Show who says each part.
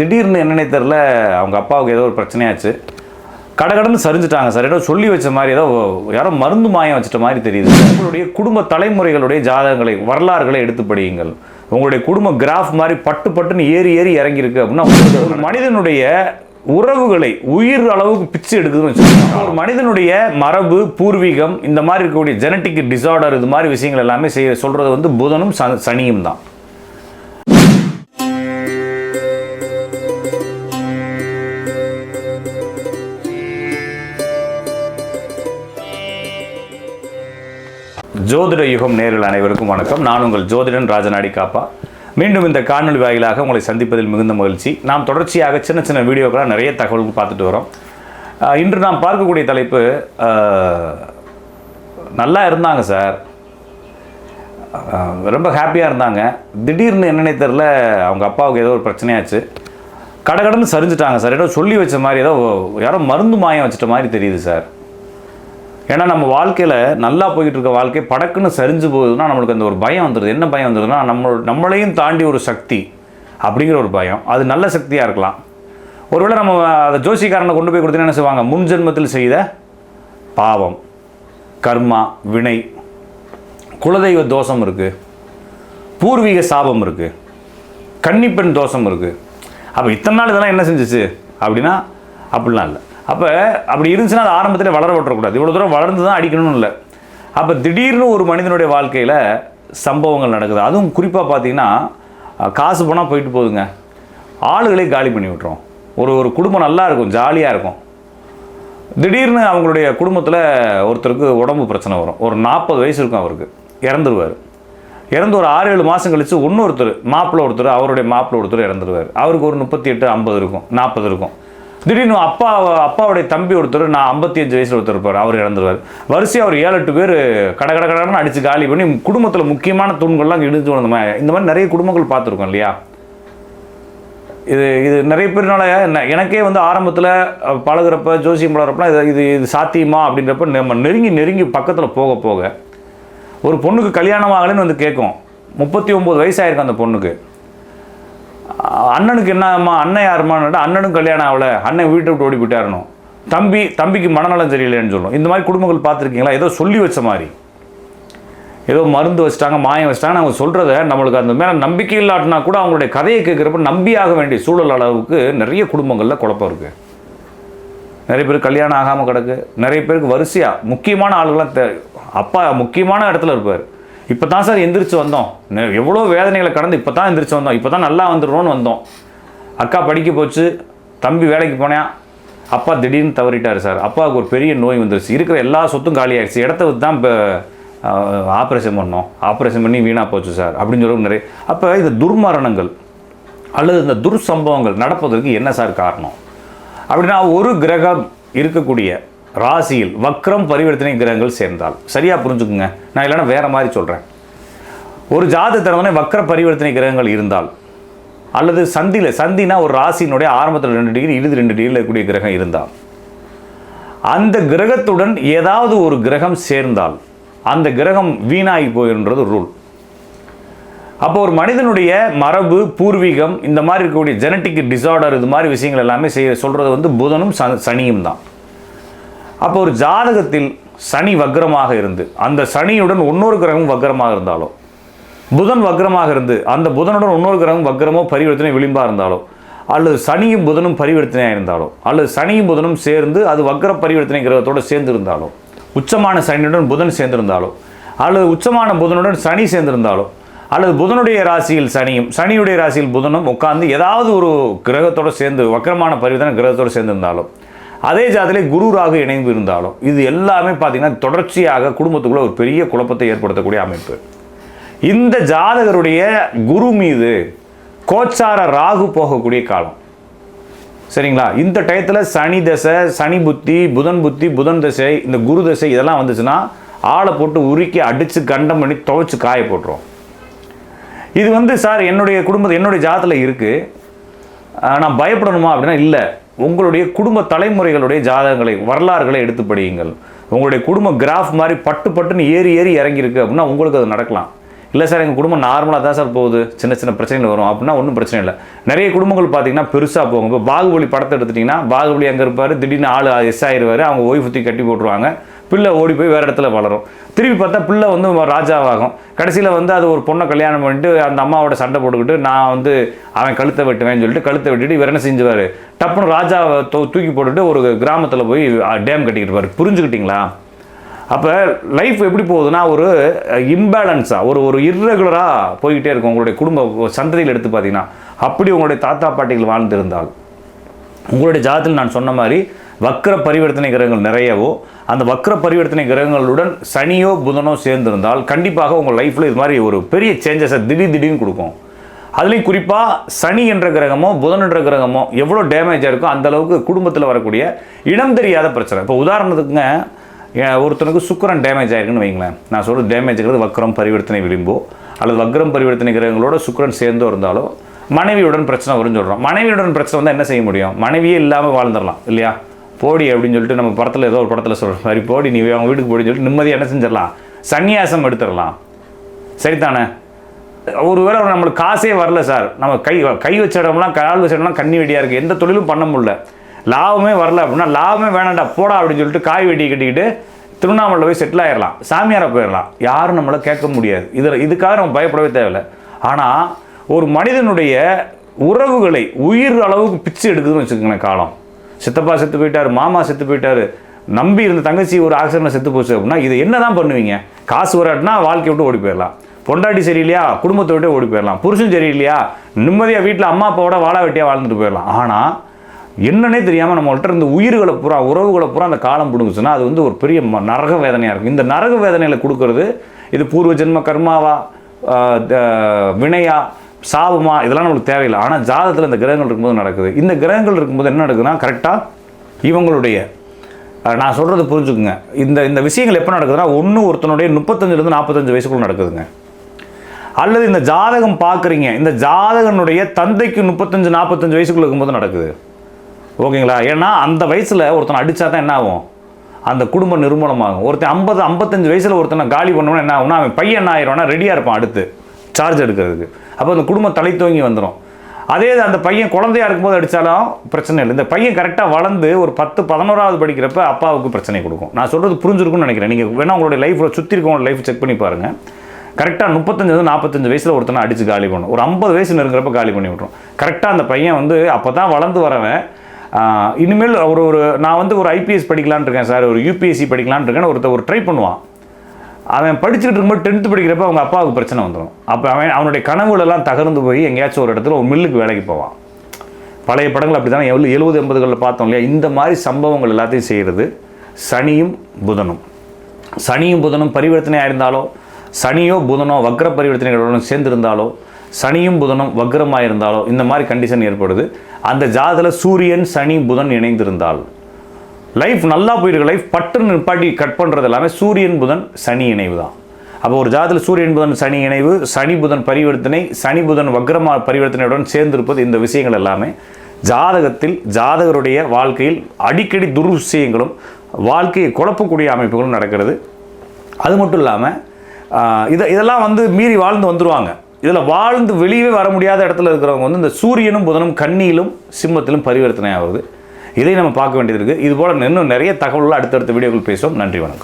Speaker 1: திடீர்னு என்னன்னே தெரில அவங்க அப்பாவுக்கு ஏதோ ஒரு பிரச்சனையாச்சு. கடகடன்னு சரிஞ்சிட்டாங்க சார். ஏதோ சொல்லி வச்ச மாதிரி ஏதோ யாரோ மருந்து மாயம் வச்சிட்ட மாதிரி தெரியுது உங்களுடைய குடும்ப தலைமுறைகளுடைய ஜாதகங்களை வரலாறுகளை எடுத்து படியுங்கள். உங்களுடைய குடும்ப கிராஃப் மாதிரி பட்டு பட்டுன்னு ஏறி ஏறி இறங்கியிருக்கு அப்படின்னா ஒரு மனிதனுடைய உறவுகளை உயிர் அளவுக்கு பிச்சு எடுக்குதுன்னு வச்சுக்கோங்க. ஒரு மனிதனுடைய மரபு பூர்வீகம் இந்த மாதிரி இருக்கக்கூடிய ஜெனட்டிக் டிசார்டர் இது மாதிரி விஷயங்கள் எல்லாமே செய்ய சொல்கிறது வந்து புதனும் சனியும் தான். ஜோதிட யுகம் நேரில் அனைவருக்கும் வணக்கம். நான் உங்கள் ஜோதிடன் ராஜநாடி காப்பா. மீண்டும் இந்த காணொலி வாயிலாக உங்களை சந்திப்பதில் மிகுந்த மகிழ்ச்சி. நாம் தொடர்ச்சியாக சின்ன சின்ன வீடியோக்களாக நிறைய தகவல்கள் பார்த்துட்டு வரோம். இன்று நாம் பார்க்கக்கூடிய தலைப்பு நல்லா இருந்தாங்க சார். ரொம்ப ஹாப்பியாக இருந்தாங்க. திடீர்னு என்னன்னே தெரில அவங்க அப்பாவுக்கு ஏதோ ஒரு பிரச்சனையாச்சு. கடகடன்னு சரிஞ்சிட்டாங்க சார். ஏதோ சொல்லி வச்ச மாதிரி ஏதோ யாரோ மருந்து மாயம் வச்சிட்ட மாதிரி தெரியுது சார். ஏன்னா நம்ம வாழ்க்கையில் நல்லா போய்கிட்டு இருக்க வாழ்க்கை படக்குன்னு சரிஞ்சு போகுதுன்னா நம்மளுக்கு அந்த ஒரு பயம் வந்துடுது என்ன பயம் வந்துடுதுன்னா நம்ம நம்மளையும் தாண்டி ஒரு சக்தி அப்படிங்கிற ஒரு பயம். அது நல்ல சக்தியாக இருக்கலாம். ஒருவேளை நம்ம அதை ஜோசிக்காரனை கொண்டு போய் கொடுத்தீங்கன்னா என்ன செய்வாங்க? முன் ஜென்மத்தில் செய்த பாவம் கர்மா வினை குலதெய்வ தோஷம் இருக்குது பூர்வீக சாபம் இருக்குது கன்னிப்பெண் தோஷம் இருக்குது அப்போ இத்தனை நாள் இதெல்லாம் என்ன செஞ்சிச்சு? அப்படின்னா அப்படிலாம் இல்லை. அப்போ அப்படி இருந்துச்சுன்னா அது ஆரம்பத்தில் வளர விட்டுறக்கூடாது. இவ்வளோ தூரம் வளர்ந்து தான் அடிக்கணும்னு இல்லை. அப்போ திடீர்னு ஒரு மனிதனுடைய வாழ்க்கையில் சம்பவங்கள் நடக்குது. அதுவும் குறிப்பாக பார்த்தீங்கன்னா காசு போனால் போயிட்டு போகுதுங்க. ஆளுகளே காலி பண்ணி விட்டுரும். ஒரு ஒரு குடும்பம் நல்லா இருக்கும் ஜாலியாக இருக்கும். திடீர்னு அவங்களுடைய குடும்பத்தில் ஒருத்தருக்கு உடம்பு பிரச்சனை வரும். ஒரு நாற்பது வயசு இருக்கும் அவருக்கு. இறந்துருவார். இறந்து ஒரு ஆறு ஏழு மாதம் கழித்து இன்னொருத்தர் மாப்பிள்ளை ஒருத்தர் அவருடைய மாப்பிள்ளை ஒருத்தர் இறந்துருவார். அவருக்கு ஒரு முப்பத்தி எட்டு ஐம்பது இருக்கும் நாற்பது இருக்கும். திடீர்னு அப்பா அப்பாவுடைய தம்பி ஒருத்தர் நான் ஐம்பத்தி அஞ்சு வயசில் ஒருத்தர் இருப்பார். அவர் இறந்துருவார். வரிசையாக ஒரு ஏழு எட்டு பேர் கட கட கடன்னு அடித்து காலி பண்ணி குடும்பத்தில் முக்கியமான தூண்கள்லாம் இடிஞ்சு வந்த மாதிரி. இந்த மாதிரி நிறைய குடும்பங்கள் பார்த்துருக்கோம் இல்லையா? இது இது நிறைய பேர்னால என்ன- எனக்கே வந்து ஆரம்பத்தில் பழகுறப்ப ஜோசியம் பழகிறப்பலாம் இது இது இது சாத்தியமா அப்படின்றப்ப நம்ம நெருங்கி நெருங்கி பக்கத்தில் போக போக ஒரு பொண்ணுக்கு கல்யாணம் ஆகலைன்னு வந்து கேட்கும். முப்பத்தி ஒம்பது வயசாயிருக்கும் அந்த பொண்ணுக்கு. அண்ணனுக்கு என்னம்மா அண்ணன் யாருமான்னு அண்ணனும் கல்யாணம் ஆகலை அண்ணன் வீட்டை விட்டு ஓடி போயிட்டாரணும் தம்பி தம்பிக்கு மனநலம் சரியில்லைன்னு சொல்லும். இந்த மாதிரி குடும்பங்கள் பார்த்துருக்கீங்களா? ஏதோ சொல்லி வச்ச மாதிரி. ஏதோ மருந்து வச்சிட்டாங்க மாயம் வச்சிட்டாங்க அவங்க சொல்கிறத நம்மளுக்கு அந்த மேலே நம்பிக்கை இல்லாட்டினா கூட அவங்களுடைய கதையை கேட்குறப்ப நம்பியாக வேண்டிய சூழல் அளவுக்கு நிறைய குடும்பங்களில் குழப்பம் இருக்குது நிறைய பேர் கல்யாணம் ஆகாமல் கிடக்கு. நிறைய பேருக்கு வரிசையாக முக்கியமான ஆளுகளாம் தே அப்பா முக்கியமான இடத்துல இருப்பார். இப்போ தான் சார் எந்திரிச்சு வந்தோம். நெ- எவ்வளோ வேதனைகளை கடந்து இப்போ தான் எந்திரிச்சு வந்தோம். இப்போ தான் நல்லா வந்துடுறோன்னு வந்தோம். அக்கா படிக்க போச்சு. தம்பி வேலைக்கு போனேன் அப்பா திடீர்னு தவறிட்டார் சார். அப்பாவுக்கு ஒரு பெரிய நோய் வந்துருச்சு. இருக்கிற எல்லா சொத்தும் காலியாகிடுச்சு இடத்த வச்சு தான் இப்போ ஆப்ரேஷன் பண்ணோம். ஆப்ரேஷன் பண்ணி வீணாக போச்சு சார். அப்படின்னு சொல்லி நிறைய அப்போ இந்த துர்மரணங்கள் அல்லது இந்த துர்சம்பவங்கள் நடப்பதற்கு என்ன சார் காரணம்? அப்படின்னா ஒரு கிரகம் இருக்கக்கூடிய ராசியில் வக்ரம் பரிவர்த்தனை கிரகங்கள் சேர்ந்தால். சரியாக புரிஞ்சுக்குங்க? நான் இல்லைன்னா வேறு மாதிரி சொல்கிறேன் ஒரு ஜாதி திறந்தனே வக்ர பரிவர்த்தனை கிரகங்கள் இருந்தால் அல்லது சந்தியில் சந்தினா ஒரு ராசியினுடைய ஆரம்பத்தில் ரெண்டு டிகிரி இறுதி ரெண்டு டிகிரியில் இருக்கக்கூடிய கிரகம் இருந்தால் அந்த கிரகத்துடன் ஏதாவது ஒரு கிரகம் சேர்ந்தால் அந்த கிரகம் வீணாகி போயின்றது ரூல் அப்போ ஒரு மனிதனுடைய மரபு பூர்வீகம் இந்த மாதிரி இருக்கக்கூடிய ஜெனட்டிக் டிசார்டர் இது மாதிரி விஷயங்கள் எல்லாமே செய்ய சொல்கிறது வந்து புதனும் ச- சனியும் தான். அப்போ ஒரு ஜாதகத்தில் சனி வக்ரமாக இருந்து அந்த சனியுடன் இன்னொரு கிரகம் வக்ரமாக இருந்தாலோ புதன் வக்ரமாக இருந்து அந்த புதனுடன் இன்னொரு கிரகம் வக்ரமோ பரிவர்த்தனை விளிம்பாக இருந்தாலோ அல்லது சனியும் புதனும் பரிவர்த்தனையாக இருந்தாலோ அல்லது சனியும் புதனும் சேர்ந்து அது வக்ர பரிவர்த்தனை கிரகத்தோடு சேர்ந்து இருந்தாலோ உச்சமான சனியுடன் புதன் சேர்ந்திருந்தாலோ அல்லது உச்சமான புதனுடன் சனி சேர்ந்திருந்தாலோ அல்லது புதனுடைய ராசியில் சனியும் சனியுடைய ராசியில் புதனும் உட்கார்ந்து ஏதாவது ஒரு கிரகத்தோட சேர்ந்து வக்கரமான பரிவர்த்தனை கிரகத்தோடு சேர்ந்திருந்தாலும் அதே ஜாதத்திலே குரு ராகு இணைந்து இருந்தாலும் இது எல்லாமே பார்த்தீங்கன்னா தொடர்ச்சியாக குடும்பத்துக்குள்ளே ஒரு பெரிய குழப்பத்தை ஏற்படுத்தக்கூடிய அமைப்பு. இந்த ஜாதகருடைய குரு மீது கோச்சார ராகு போகக்கூடிய காலம். சரிங்களா? இந்த டயத்தில் சனி தசை சனி புத்தி புதன் புத்தி புதன் தசை இந்த குரு தசை இதெல்லாம் வந்துச்சுன்னா ஆளை போட்டு உருக்கி அடித்து கண்டம் பண்ணி துவைச்சு காய போட்டுரும். இது வந்து சார் என்னுடைய குடும்பம் என்னுடைய ஜாதத்தில் இருக்குது நான் பயப்படணுமா அப்படின்னா இல்லை. உங்களுடைய குடும்ப தலைமுறைகளுடைய ஜாதகங்களை வரலாறுகளை எடுத்து படியுங்கள். உங்களுடைய குடும்ப கிராஃப் மாதிரி பட்டு பட்டுன்னு ஏறி ஏறி இறங்கியிருக்கு அப்படின்னா உங்களுக்கு அது நடக்கலாம். இல்லை சார் எங்கள் குடும்பம் நார்மலாக தான் சார் போகுது. சின்ன சின்ன பிரச்சனைகள் வரும். அப்படின்னா ஒன்றும் பிரச்சனை இல்லை. நிறைய குடும்பங்கள் பார்த்தீங்கன்னா பெருசாக போகும். இப்போ பாகுபலி படத்தை எடுத்துட்டிங்கன்னா பாகுபலி அங்கே இருப்பார் திடீர்னு ஆள் எஸ் ஆயிடுவார் அவங்க ஓய்வு சுற்றி கட்டி போட்டுருவாங்க. பிள்ளை ஓடி போய் வேறு இடத்துல வளரும். திருப்பி பார்த்தா பிள்ளை வந்து ராஜாவாகும். கடைசியில் வந்து அது ஒரு பொண்ணை கல்யாணம் பண்ணிட்டு அந்த அம்மாவோட சண்டை போட்டுக்கிட்டு நான் வந்து அவன் கழுத்தை வெட்டுவேன்னு சொல்லிட்டு கழுத்தை வெட்டிட்டு இவர் என்ன செஞ்சுவார்? டப்புன்னு ராஜாவை தூ- தூக்கி போட்டுட்டு ஒரு கிராமத்தில் போய் டேம் கட்டிக்கிட்டு இருப்பார் புரிஞ்சுக்கிட்டீங்களா? அப்போ லைஃப் எப்படி போகுதுன்னா ஒரு இம்பேலன்ஸாக ஒரு ஒரு இர்ரெகுலராக போய்கிட்டே இருக்கும் உங்களுடைய குடும்ப சந்ததியில் எடுத்து பார்த்தீங்கன்னா. அப்படி உங்களுடைய தாத்தா பாட்டிகள் வாழ்ந்திருந்தால். உங்களுடைய ஜாதத்தில் நான் சொன்ன மாதிரி வக்ர பரிவர்த்தனை கிரகங்கள் நிறையவோ அந்த வக்ர பரிவர்த்தனை கிரகங்களுடன் சனியோ புதனோ சேர்ந்திருந்தால் கண்டிப்பாக உங்கள் லைஃப்பில் இது மாதிரி ஒரு பெரிய சேஞ்சஸை திடீர் திடீர்னு கொடுக்கும். அதுலேயும் குறிப்பாக சனி என்ற கிரகமோ புதன் என்ற கிரகமோ எவ்வளோ டேமேஜாக இருக்கோ அந்தளவுக்கு குடும்பத்தில் வரக்கூடிய இடம் தெரியாத பிரச்சனை. இப்போ உதாரணத்துக்குங்க ஏன் ஒருத்தனுக்கு சுக்கரன் டேமேஜ் ஆயிருக்குன்னு வைங்களேன். நான் சொல்கிறது டேமேஜ்ங்கிறது வக்ரம் பரிவர்த்தனை விளிம்போ அல்லது வக்ரம் பரிவர்த்தனை கிரகங்களோட சுக்கிரன் சேர்ந்தோ இருந்தாலோ மனைவியுடன் பிரச்சனை வரும்னு சொல்கிறோம் மனைவியுடன் பிரச்சனை வந்தால் என்ன செய்ய முடியும்? மனைவியே இல்லாமல் வாழ்ந்துடலாம் இல்லையா? போடி அப்படின்னு சொல்லிட்டு நம்ம படத்தில் ஏதோ ஒரு படத்தில் சொல்கிற மாதிரி போடி நீ அவங்க வீட்டுக்கு போடின்னு சொல்லிட்டு நிம்மதியாக என்ன செஞ்சிடலாம்? சந்நியாசம் எடுத்துடலாம். சரிதானே? ஒருவேளை நம்மளுக்கு காசே வரல சார். நம்ம கை கை வச்ச இடம்லாம் கால் வச்ச இடம்லாம் கண்ணி வெடியாக இருக்குது எந்த தொழிலும் பண்ண முடியல. லாபமே வரல அப்படின்னா லாபமே வேணாண்டா போடா அப்படின்னு சொல்லிட்டு காய் வெட்டி கட்டிக்கிட்டு திருவண்ணாமலை போய் செட்டில் ஆயிடலாம். சாமியாரை போயிடலாம். யாரும் நம்மளை கேட்க முடியாது. இதில் இதுக்காக நம்ம பயப்படவே தேவையில்லை. ஆனால் ஒரு மனிதனுடைய உறவுகளை உயிர் அளவுக்கு பிச்சு எடுக்குதுன்னு வச்சுக்கோங்களேன் காலம். சித்தப்பா செத்து போயிட்டாரு மாமா செத்து போயிட்டாரு நம்பி இருந்த தங்கச்சி ஒரு ஆக்சிடென்ட் செத்து போச்சு அப்படின்னா இது என்ன தான் பண்ணுவீங்க? காசு வராட்டினா வாழ்க்கை விட்டு ஓடி போயிடலாம். பொண்டாட்டி சரியில்லையா? குடும்பத்தை விட்டு ஓடி போயிடலாம். புருஷன் சரியில்லையா? நிம்மதியாக வீட்டில் அம்மா அப்பாவோட வாழ வெட்டியாக வாழ்ந்துட்டு போயிடலாம். ஆனால் என்னன்னே தெரியாமல் நம்மள்கிட்ட இருந்த உயிர்களை பூரா உறவுகளை பூரா அந்த காலம் பிடுங்குச்சுன்னா அது வந்து ஒரு பெரிய ம- நரக வேதனையாக இருக்கும். இந்த நரக வேதனையில் கொடுக்கறது இது பூர்வ ஜென்ம கர்மாவா வினையா சாபமா இதெல்லாம் நம்மளுக்கு தேவையில்லை. ஆனால் ஜாதகத்தில் இந்த கிரகங்கள் இருக்கும்போது நடக்குது. இந்த கிரகங்கள் இருக்கும்போது என்ன நடக்குதுன்னா கரெக்டாக இவங்களுடைய நான் சொல்கிறது புரிஞ்சுக்குங்க. இந்த இந்த விஷயங்கள் எப்போ நடக்குதுன்னா ஒன்று ஒருத்தனுடைய முப்பத்தஞ்சுலேருந்து நாற்பத்தஞ்சு வயசுக்குள்ள நடக்குதுங்க. அல்லது இந்த ஜாதகம் பார்க்குறீங்க இந்த ஜாதகனுடைய தந்தைக்கு முப்பத்தஞ்சு நாற்பத்தஞ்சு வயசுக்குள்ள இருக்கும்போது நடக்குது. ஓகேங்களா? ஏன்னா அந்த வயசில் ஒருத்தனை அடித்தா தான் என்ன ஆகும்? அந்த குடும்பம் நிர்மூலமாகும். ஒருத்தன் ஐம்பது ஐம்பத்தஞ்சு வயசில் ஒருத்தனை காலி பண்ணோன்னா என்ன ஆகும்னா அவன் பையன் என்ன ஆயிடுவானா ரெடியாக இருப்பான் அடுத்து. சார்ஜ் எடுக்கிறதுக்கு. அப்போ அந்த குடும்பம் தலை தூங்கி வந்துடும் அதே அந்த பையன் குழந்தையா இருக்கும்போது அடித்தாலும் பிரச்சனை இல்லை. இந்த பையன் கரெக்டாக வளர்ந்து ஒரு பத்து பதினோராவது படிக்கிறப்ப அப்பாவுக்கு பிரச்சனை கொடுக்கும். நான் சொல்கிறது புரிஞ்சிருக்கும்னு நினைக்கிறேன். நீங்கள் வேணால் உங்களுடைய லைஃப்பில் சுற்றி இருக்கவங்களோட லைஃப் செக் பண்ணி பாருங்கள் கரெக்டாக முப்பத்தஞ்சு நாற்பத்தஞ்சு வயசில் ஒருத்தனை அடித்து காலி பண்ணும். ஒரு ஐம்பது வயசு இருக்கிறப்ப காலி பண்ணி விட்ரும் கரெக்டாக அந்த பையன் வந்து அப்போ தான் வளர்ந்து வரவன். இனிமேல் ஒரு ஒரு நான் வந்து ஒரு ஐபிஎஸ் படிக்கலான் இருக்கேன் சார். ஒரு யூபிஎஸ்சி படிக்கலான் இருக்கேன்னு ஒருத்தர் ஒரு ட்ரை பண்ணுவான். அவன் படிச்சுட்டு இருக்கும்போது டென்த்து படிக்கிறப்ப அவங்க அப்பாவுக்கு பிரச்சனை வந்துடும் அப்போ அவன் அவனுடைய கனவுகளெல்லாம் தகர்ந்து போய் எங்கேயாச்சும் ஒரு இடத்துல ஒரு மில்லுக்கு வேலைக்கு போவான். பழைய படங்கள் அப்படி தானே எவ்வளோ எழுபது எண்பதுகளில் பார்த்தோம் இல்லையா? இந்த மாதிரி சம்பவங்கள் எல்லாத்தையும் செய்கிறது சனியும் புதனும். சனியும் புதனும் பரிவர்த்தனையாக இருந்தாலோ சனியோ புதனோ வக்ர பரிவர்த்தனைகளுடன் சேர்ந்திருந்தாலோ சனியும் புதனும் வக்ரமாக இருந்தாலோ இந்த மாதிரி கண்டிஷன் ஏற்படுது. அந்த ஜாதத்தில் சூரியன் சனி புதன் இணைந்திருந்தால் லைஃப் நல்லா போயிருக்கு. லைஃப் பட்டுன்னு நிப்பாட்டி கட் பண்ணுறது எல்லாமே சூரியன் புதன் சனி இணைவு தான். அப்போ ஒரு ஜாதத்தில் சூரியன் புதன் சனி இணைவு சனி புதன் பரிவர்த்தனை சனி புதன் வக்ரமா பரிவர்த்தனையுடன் சேர்ந்திருப்பது இந்த விஷயங்கள் எல்லாமே ஜாதகத்தில் ஜாதகருடைய வாழ்க்கையில் அடிக்கடி துர்விஷயங்களும் வாழ்க்கையை குழப்பக்கூடிய அமைப்புகளும் நடக்கிறது. அது மட்டும் இல்லாமல் இதை இதெல்லாம் வந்து மீறி வாழ்ந்து வந்துருவாங்க. இதில் வாழ்ந்து வெளியே வர முடியாத இடத்துல இருக்கிறவங்க வந்து இந்த சூரியனும் புதனும் கண்ணியிலும் சிம்மத்திலும் பரிவர்த்தனை ஆகுது. இதை நம்ம பார்க்க வேண்டியது இருக்குது இது போல் இன்னும் நிறைய தகவல்கள் அடுத்தடுத்த வீடியோக்கள் பேசுவோம். நன்றி வணக்கம்.